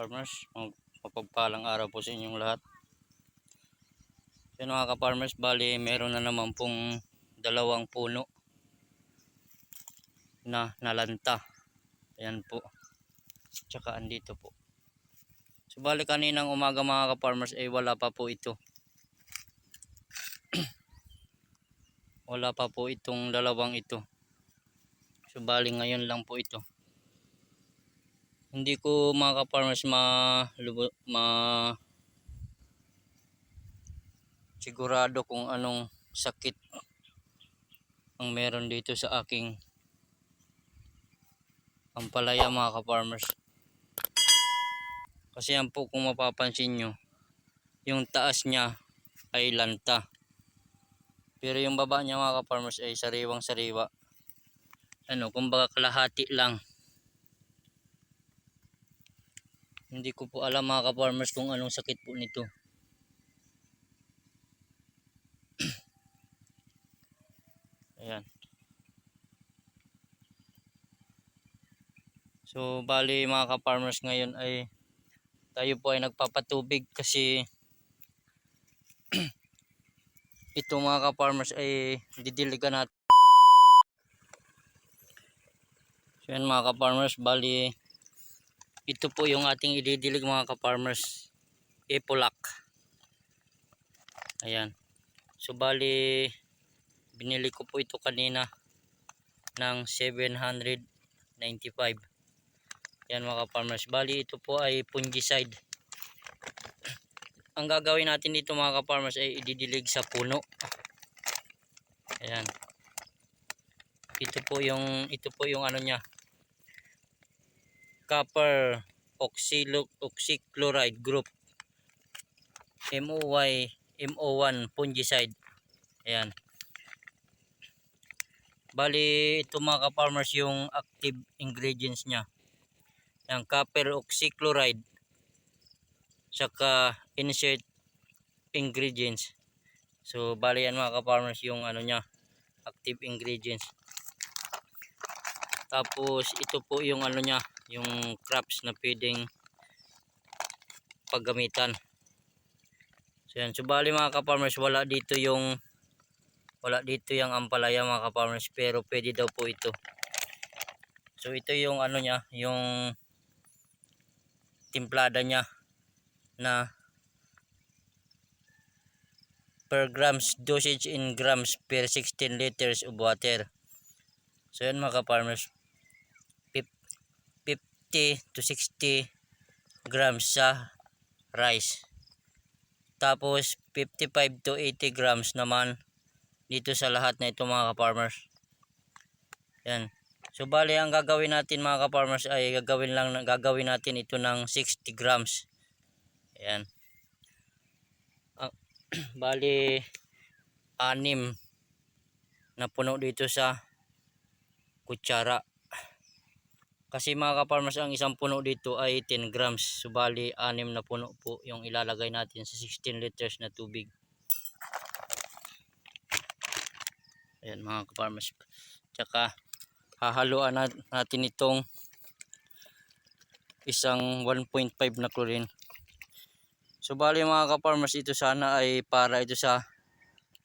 ka-farmers. Mag- Mapagpalang araw po sa inyong lahat. Yan mga ka-farmers, bali meron na naman pong dalawang puno na nalanta. Ayan po. Tsaka andito po. So bali kaninang umaga mga ka-farmers ay wala pa po ito. wala pa po itong dalawang ito. So bali ngayon lang po ito. Hindi ko mga ka-farmers ma, ma sigurado kung anong sakit ang meron dito sa aking ampalaya mga ka-farmers. Kasi yan po kung mapapansin nyo, yung taas niya ay lanta. Pero yung baba niya mga ka-farmers ay sariwang sariwa. Ano, kumbaga kalahati lang. Hindi ko po alam mga ka-farmers kung anong sakit po nito. Ayan. So bali mga ka-farmers ngayon ay tayo po ay nagpapatubig kasi ito mga ka-farmers ay didiligan natin. So yan mga ka-farmers bali ito po yung ating ididilig mga ka-farmers. Epolak. Ayan. So bali binili ko po ito kanina ng 795. Yan mga ka-farmers. Bali ito po ay fungicide. Ang gagawin natin dito mga ka-farmers ay ididilig sa puno. Ayan. Ito po yung ito po yung ano niya. Copper oxychloride group. MOY MO1 fungicide. Ayan. Bali ito mga ka-farmers yung active ingredients niya. Yung copper oxychloride saka insert ingredients. So bali yan mga ka-farmers yung ano niya active ingredients. Tapos ito po yung ano niya, yung crops na pwedeng paggamitan. So yan, so bali mga ka-farmers wala dito yung wala dito yung ampalaya mga ka-farmers pero pwede daw po ito. So ito yung ano niya, yung timplada niya na per grams dosage in grams per 16 liters of water. So yan mga ka-farmers 50 to 60 grams sa rice. Tapos 55 to 80 grams naman dito sa lahat na ito mga ka-farmers. Yan. So bali ang gagawin natin mga ka-farmers ay gagawin lang gagawin natin ito ng 60 grams. Ayan. Ang bali anim na puno dito sa kutsara. Kasi mga ka-farmers ang isang puno dito ay 10 grams. So bali anim na puno po yung ilalagay natin sa 16 liters na tubig. Ayan mga ka-farmers. Tsaka hahaluan nat- natin itong isang 1.5 na chlorine. So bali mga ka-farmers ito sana ay para ito sa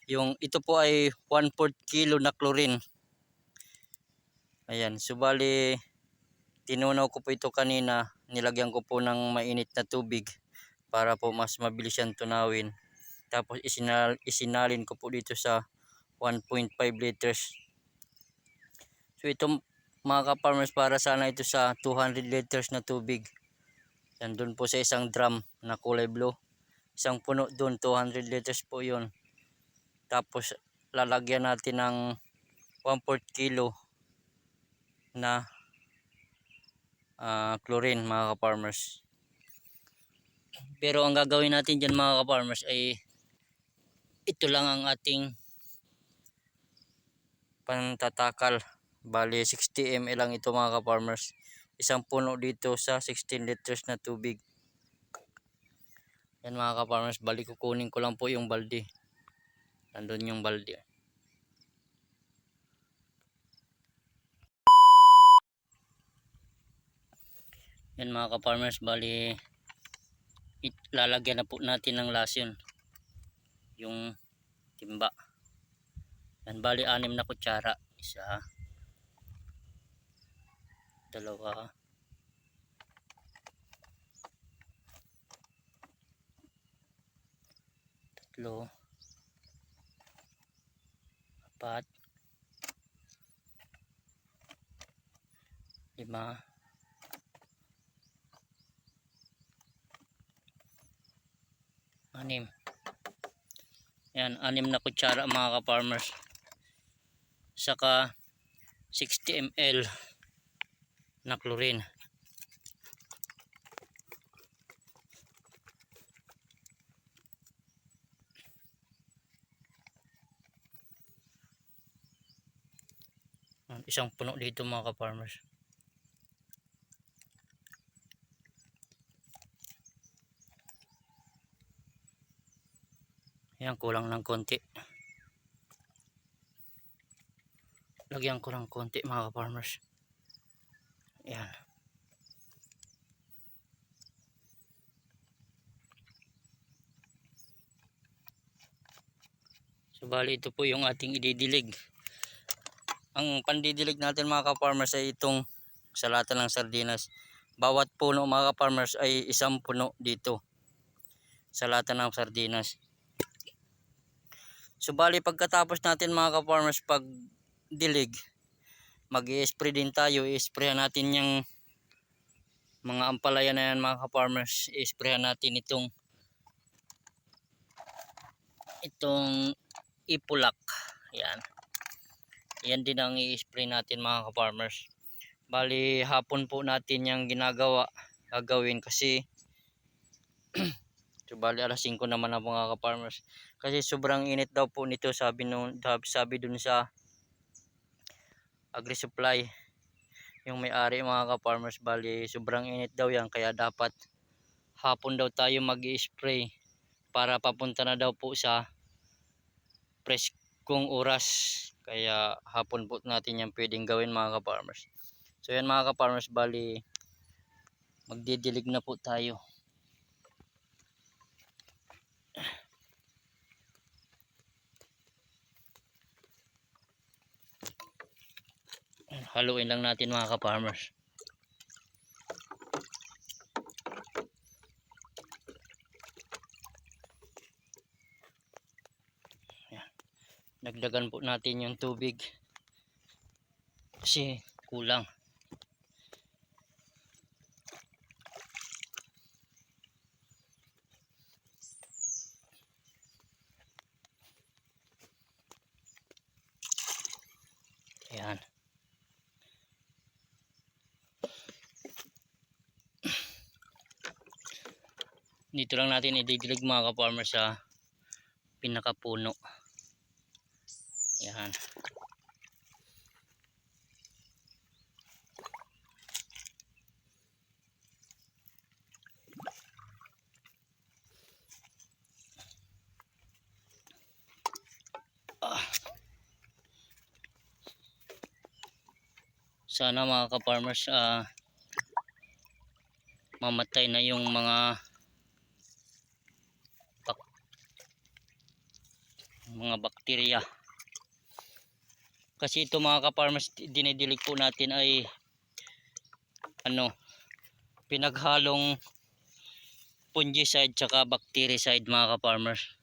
yung ito po ay 1/4 kilo na chlorine. Ayan, so bali tinunaw ko po ito kanina, nilagyan ko po ng mainit na tubig para po mas mabilis siyang tunawin. Tapos isinal, isinalin ko po dito sa 1.5 liters. So ito mga ka-farmers para sana ito sa 200 liters na tubig. Yan doon po sa isang drum na kulay blue. Isang puno doon 200 liters po yun. Tapos lalagyan natin ng 1/4 kilo na ah, chlorine mga ka-farmers. Pero ang gagawin natin dyan mga ka-farmers ay ito lang ang ating pantatakal. Bali 60 ml lang ito mga ka-farmers. Isang puno dito sa 16 liters na tubig. Yan mga ka-farmers, bali kukunin ko lang po yung balde. Nandun yung balde. Yan mga ka-farmers, bali lalagyan na po natin ng lasyon yung timba. Yan bali anim na kutsara. Isa, dalawa, tatlo, apat, lima, anim. Yan, anim na kutsara mga ka-farmers. Saka 60 ml na chlorine. Isang puno dito mga ka-farmers. Yan, kulang ng konti. Lagyan ko ng konti mga farmers. Yan. So bali ito po yung ating ididilig. Ang pandidilig natin mga ka-farmers ay itong salata ng sardinas. Bawat puno mga ka-farmers ay isang puno dito. Salata ng sardinas. So bali pagkatapos natin mga ka-farmers pag dilig, mag spray din tayo. I-sprayan natin yung mga ampalaya na yan mga ka-farmers. I-sprayan natin itong itong ipulak. Yan. Yan din ang i-spray natin mga ka-farmers. Bali hapon po natin yung ginagawa gagawin kasi So bali alas 5 naman ang mga ka-farmers. Kasi sobrang init daw po nito sabi nung sabi, dun sa agri supply yung may-ari mga ka-farmers bali sobrang init daw yan kaya dapat hapon daw tayo mag-spray para papunta na daw po sa preskong oras. Kaya hapon po natin yan pwedeng gawin mga ka-farmers. So yan mga ka-farmers bali magdidilig na po tayo haluin lang natin mga ka-farmers. Dagdagan po natin yung tubig. Kasi kulang. Ayan. Dito lang natin ididilig mga ka-farmer sa pinakapuno yan Ah. sana mga ka-farmers ah mamatay na yung mga mga bakterya kasi ito mga ka-farmers dinidilig po natin ay ano pinaghalong fungicide tsaka bactericide mga ka-farmers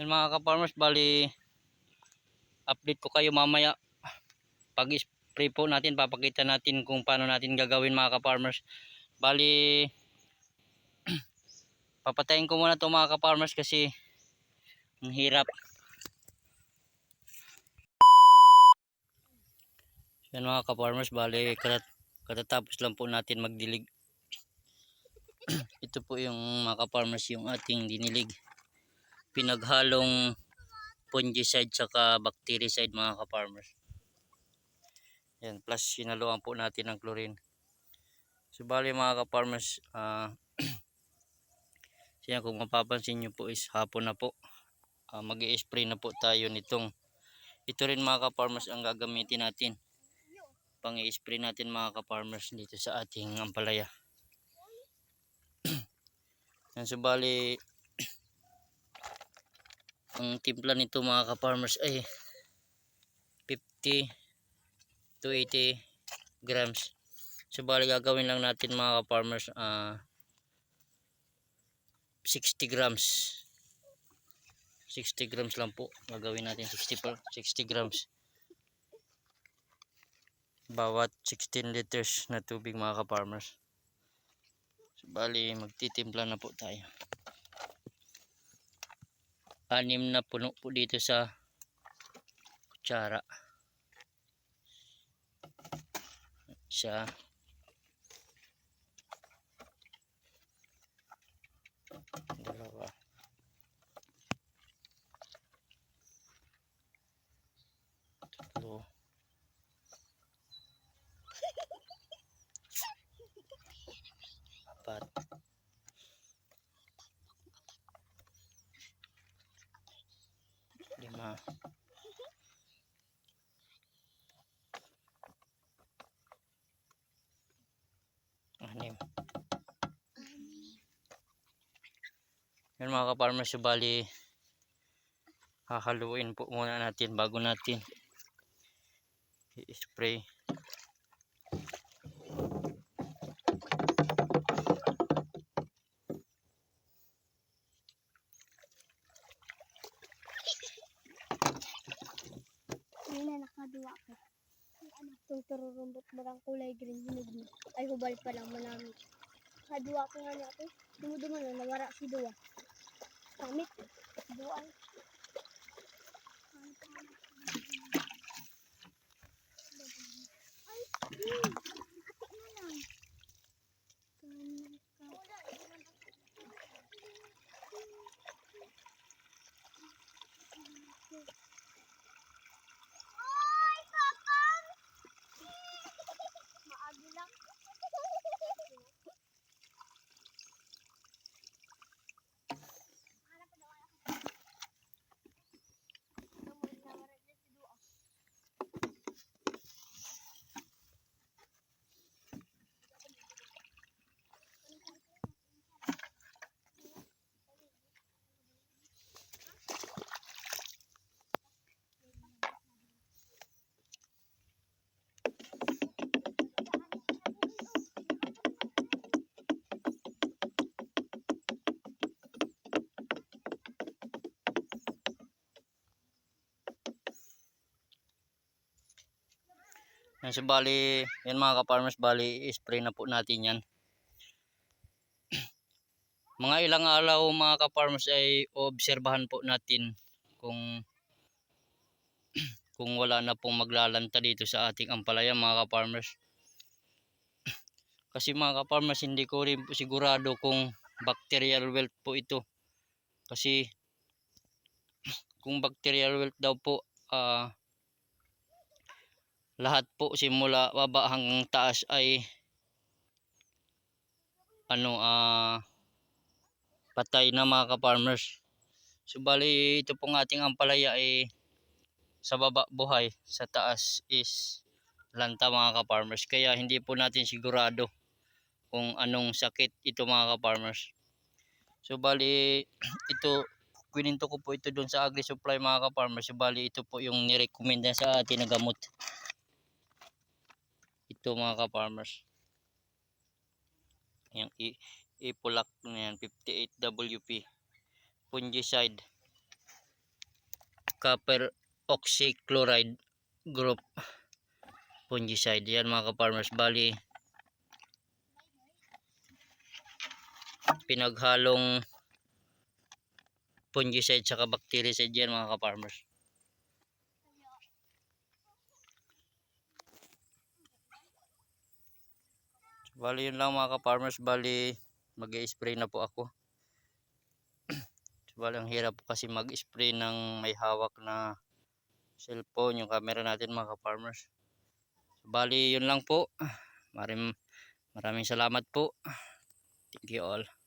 Yan mga ka-farmers, bali update ko kayo mamaya. Pag spray po natin, papakita natin kung paano natin gagawin mga ka-farmers. Bali papatayin ko muna to mga ka-farmers kasi ang hirap. Yan mga ka-farmers, bali katat katatapos lang po natin magdilig. Ito po yung mga ka-farmers yung ating dinilig. Pinaghalong fungicide saka bactericide mga ka-farmers. Yan, plus sinaluan po natin ng chlorine. So bali mga ka-farmers, ah siya kung mapapansin nyo po is hapon na po. Ah, mag spray na po tayo nitong ito rin mga ka-farmers ang gagamitin natin pang i-spray natin mga ka-farmers dito sa ating ampalaya. Yan subali ang timpla nito mga ka-farmers ay 50 to 80 grams. Subali gagawin lang natin mga ka-farmers ah 60 grams. 60 grams lang po. Gagawin natin 60 pa, 60 grams bawat 16 liters na tubig mga ka-farmers. So, bali magtitimpla na po tayo. Anim na puno po dito sa kutsara. Isa. Dalawa. Tatlo. apat lima anim. Yan mga ka-farmers bali hahaluin po muna natin bago natin i-spray Hindi na nakaduwa ko. Itong barang kulay green hinog mo. Ay hubal pa lang manamit. Kaduwa ko nga niya ako. Dumuduma na nawara si Duwa. Namit. Duwa. Yan so bali, yan mga ka-farmers, bali i-spray na po natin yan. mga ilang araw mga ka-farmers ay obserbahan po natin kung kung wala na pong maglalanta dito sa ating ampalaya mga ka-farmers. Kasi mga ka-farmers hindi ko rin po sigurado kung bacterial wilt po ito. Kasi kung bacterial wilt daw po ah lahat po simula baba hanggang taas ay ano ah patay na mga ka-farmers. So bali ito pong ating ampalaya ay sa baba buhay, sa taas is lanta mga ka-farmers. Kaya hindi po natin sigurado kung anong sakit ito mga ka-farmers. So bali ito kininto ko po ito doon sa agri supply mga ka-farmers. So bali ito po yung nirecommend na sa atin na gamot ito mga ka-farmers. Yung ipulak na yan 58 WP fungicide. Copper oxychloride group. Fungicide. Yan mga ka-farmers. Bali pinaghalong fungicide saka bactericide yan mga ka-farmers Bali yun lang mga ka-farmers. Bali mag spray na po ako. Bali ang hirap po kasi mag-spray ng may hawak na cellphone yung camera natin mga ka-farmers. Bali yun lang po. Maraming, maraming salamat po. Thank you all.